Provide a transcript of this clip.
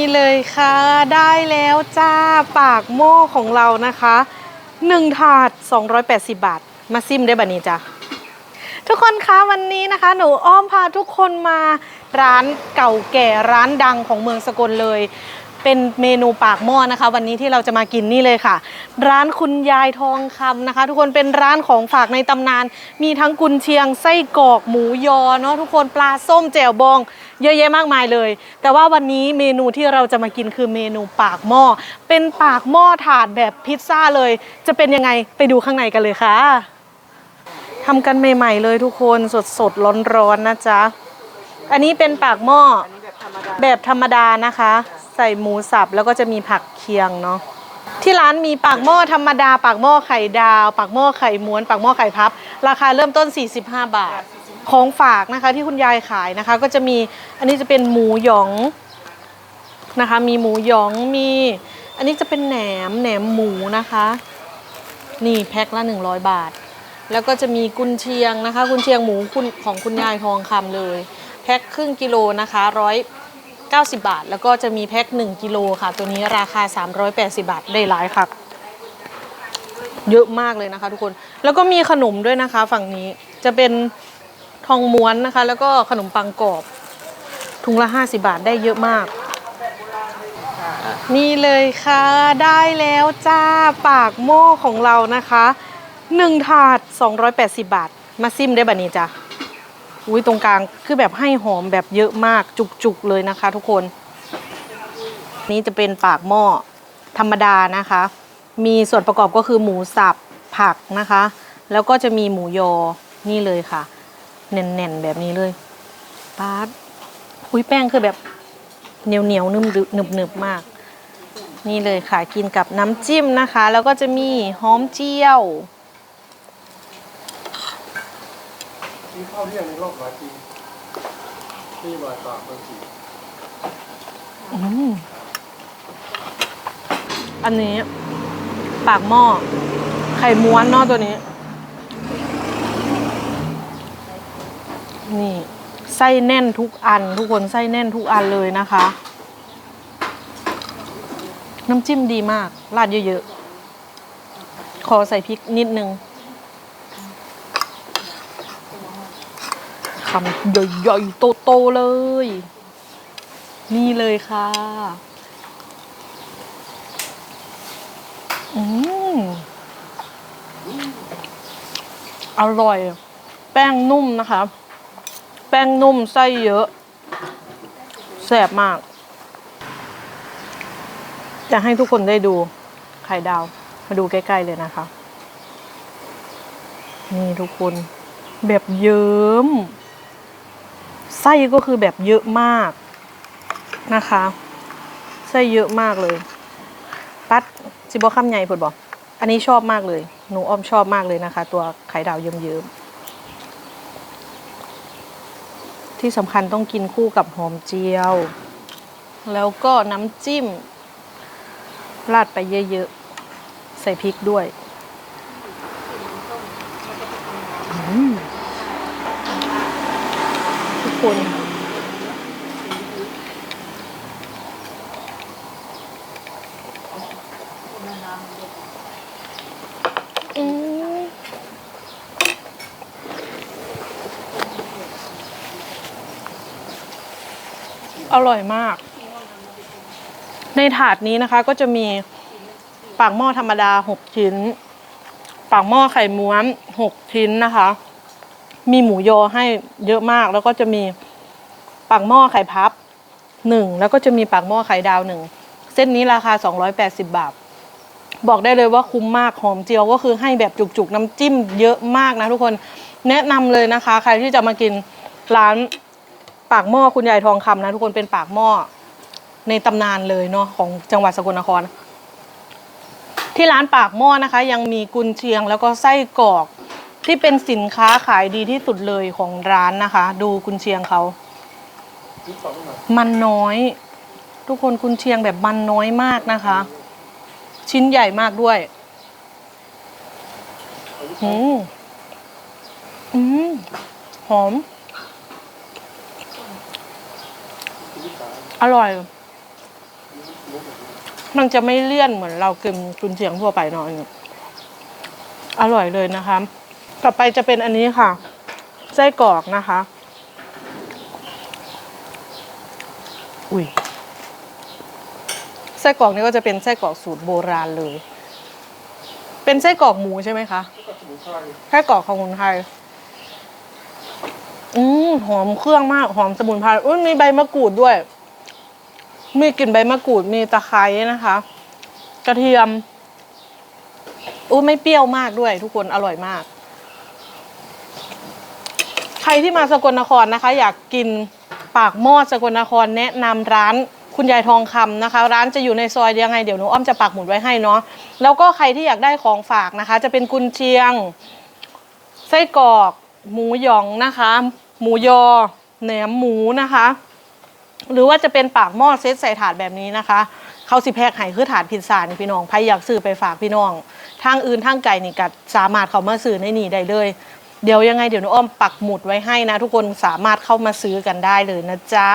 นี่เลยค่ะได้แล้วจ้าปากหม้อของเรานะคะ1ถาด 280 บาท มาซิมได้บันี้จ้ะทุกคนคะวันนี้นะคะ หนูอ้อมพาทุกคนมาร้านเก่าแก่ร้านดังของเมืองสกลเลย เป็นเมนูปากหม้อนะคะ วันนี้ที่เราจะมากินนี่เลยค่ะ ร้านคุณยายทองคำนะคะ ทุกคนเป็นร้านของฝากในตำนาน มีทั้งกุนเชียงไส้กรอกหมูยอเนาะทุกคนปลาส้มแจ่วบอง เยอะแยะมากมายเลย แต่ว่าวันนี้เมนูที่เราจะมากินคือเมนูปากหม้อ เป็นปากหม้อถาดแบบพิซซ่าเลย จะเป็นยังไงไปดูข้างในกันเลยค่ะทำกันใหม่ๆเลยทุกคนสดๆร้อนๆนะจ๊ะ อันนี้เป็นปากหม้อแบบธรรมดานะคะ ใส่หมูสับแล้วก็จะมีผักเคียงเนาะที่ร้านมีปากหม้อธรรมดา ปากหม้อไข่ดาว ปากหม้อไข่ม้วน ปากหม้อไข่พับ ราคาเริ่มต้น 45 บาท ของฝากนะคะที่คุณยายขายนะคะ ก็จะมีอันนี้จะเป็นหมูหยองนะคะ มีหมูหยองมี อันนี้จะเป็นแหนมแหนมหมูนะคะ นี่แพ็คละ100 บาท แล้วก็จะมีกุนเชียงนะคะ กุนเชียงหมูคุณของคุณยายทองคำเลย แพ็คครึ่งกิโลนะคะร้อย90 บาท แล้วก็จะมีแพ็ค1กิโลค่ะ ตัวนี้ราคา 380 บาทได้หลายค่ะเยอะมากเลยนะคะ ทุกคน แล้วก็มีขนมด้วยนะคะ ฝั่งนี้จะเป็น ทองม้วนนะคะ แล้วก็ขนมปังกรอบถุงละ 50 บาทได้เยอะมาก นี่เลยค่ะได้แล้วจ้าปากหม้อของเรานะคะ1ถาด 280 บาท มาซิมได้บัดนี้จ้ะอุ้ยตรงกลางคือแบบให้หอมแบบเยอะมากจุกๆเลยนะคะ ทุกคน นี่จะเป็นปากหม้อธรรมดานะคะ มีส่วนประกอบก็คือหมูสับผักนะคะ แล้วก็จะมีหมูยอนี่เลยค่ะ แน่นๆแบบนี้เลยปาดคุยแป้งคือแบบเหนียวเหนียวๆนุ่มๆหนึบหนึบๆมาก นี่เลยค่ะกินกับน้ำจิ้มนะคะ แล้วก็จะมีหอมเจียวกินข้าวเที่ยงในรอบหลายปีที่บ่ายปากบางทีอืมอันนี้ ปากหม้อไข่ม้วนเนอะตัวนี้ นี่ไส้แน่นทุกอัน ทุกคนไส้แน่นทุกอันเลยนะคะ น้ำจิ้มดีมาก ราดเยอะๆ ขอใส่พริกนิดนึงคำใหญ่ๆโตๆเลย นี่เลยค่ะ อืมอร่อย แป้งนุ่มนะคะ แป้งนุ่มไส้เยอะแซ่บมาก จะให้ทุกคนได้ดูไข่ดาว มาดูใกล้ ๆ เลยนะคะ นี่ทุกคนแบบเยิ้ม ไส้ก็คือแบบเยอะมากนะคะ ไส้เยอะมากเลย ปัดจิบอข้ามใหญ่ผดบอกอันนี้ชอบมากเลย หนูอ้อมชอบมากเลยนะคะ ตัวไข่ดาวเยิ้มๆ ที่สำคัญต้องกินคู่กับหอมเจียว แล้วก็น้ำจิ้ม ราดไปเยอะๆ ใส่พริกด้วยทุกคน อร่อยมาก ในถาดนี้นะคะก็จะมีปากหม้อธรรมดาหกชิ้น ปากหม้อไข่ม้วนหกชิ้นนะคะ มีหมูยอให้เยอะมาก แล้วก็จะมีปากหม้อไข่พับหนึ่งแล้วก็จะมีปากหม้อไข่ดาวหนึ่งเส้นนี้ราคา 280 บาท บอกได้เลยว่าคุ้มมากหอมเจียวก็คือให้แบบจุกๆ น้ำจิ้มเยอะมากนะทุกคนแนะนำเลยนะคะ ใครที่จะมากินร้าน ปากหม้อคุณยายทองคำนะทุกคนเป็นปากหม้อในตำนานเลยเนาะของจังหวัดสกลนคร ที่ร้านปากหม้อนะคะ ยังมีกุนเชียงแล้วก็ไส้กรอกที่เป็นสินค้าขายดีที่สุดเลยของร้านนะคะ ดูกุนเชียงเขามันน้อย ทุกคนกุนเชียงแบบมันน้อยมากนะคะ ชิ้นใหญ่มากด้วยอืมอืมหอม อร่อย มันจะไม่เลี่ยนเหมือนเรากินกุนเชียงทั่วไปเนาะอันอร่อยเลยนะคะ ต่อไปจะเป็นอันนี้ค่ะไส้กรอกนะคะ อุ้ยไส้กรอกนี่ก็จะเป็นไส้กรอกสูตรโบราณเลย เป็นไส้กรอกหมูใช่ไหมคะแล้วก็สมุนไพรไส้กรอกของคนไทย อืมหอมเครื่องมาก หอมสมุนไพรอุ้ยมีใบมะกรูดด้วย มีกลิ่นใบมะกรูด มีตะไคร้นะคะ กระเทียมอู้ยไม่เปรี้ยวมากด้วย ทุกคนอร่อยมาก ใครที่มาสกลนครนะคะ อยากกินปากหม้อสกลนครแนะนำร้านคุณยายทองคำนะคะ ร้านจะอยู่ในซอยยังไงเดี๋ยวหนูอ้อมจะปักหมุดไว้ให้เนาะแล้วก็ใครที่อยากได้ของฝากนะคะ จะเป็นกุนเชียง ไส้กรอก หมูหยองนะคะ หมูยอแหนมหมูนะคะ หรือว่าจะเป็นปากหม้อเซตใส่ถาดแบบนี้นะคะ เขาสิแพกไห้คือถาดพิซซ่านี่พี่น้องใครอยากซื้อไปฝากพี่น้อง ทางอื่นทางไก่นี่ก็สามารถเข้ามาซื้อในนี่ได้เลย เดี๋ยวยังไงเดี๋ยวหนูอ้อมปักหมุดไว้ให้นะ ทุกคนสามารถเข้ามาซื้อกันได้เลยนะจ๊ะ